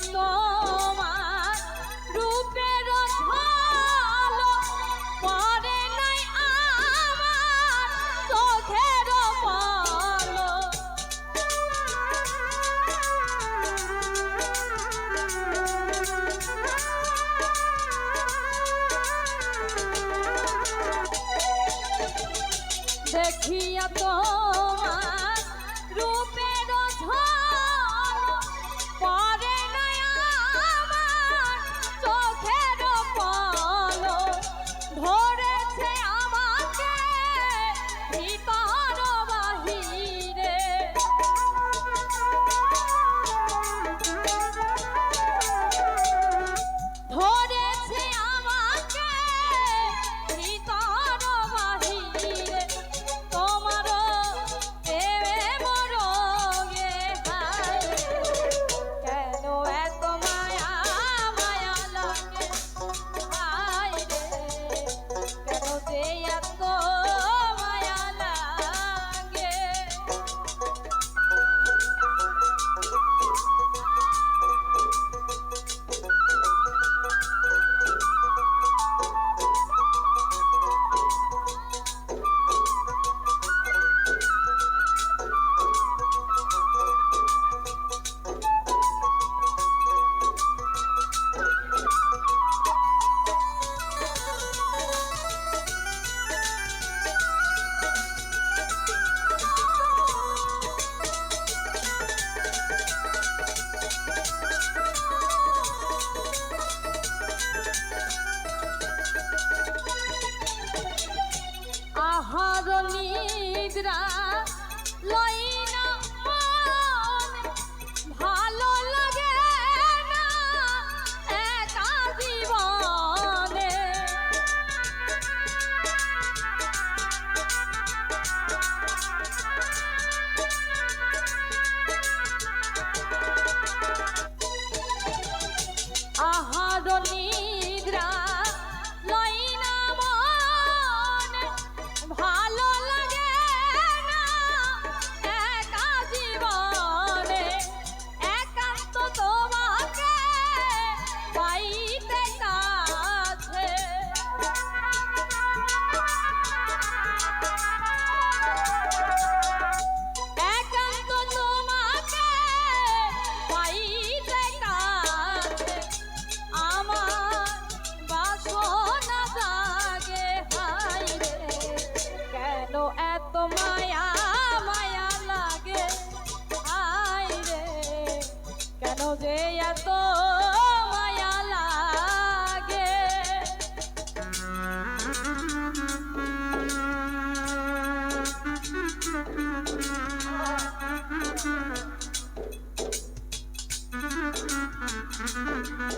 Pastor.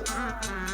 Uh-uh.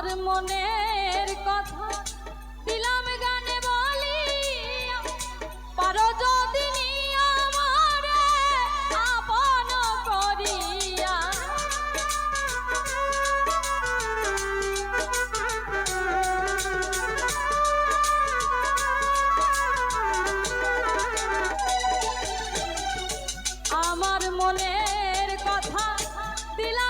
আমার মনের কথা। দিলাম গানে বলি পারো যদি করিয়া। আমার মনের কথা দিলাম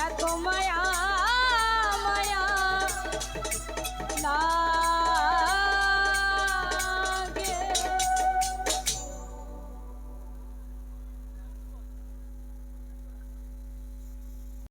এত মায়া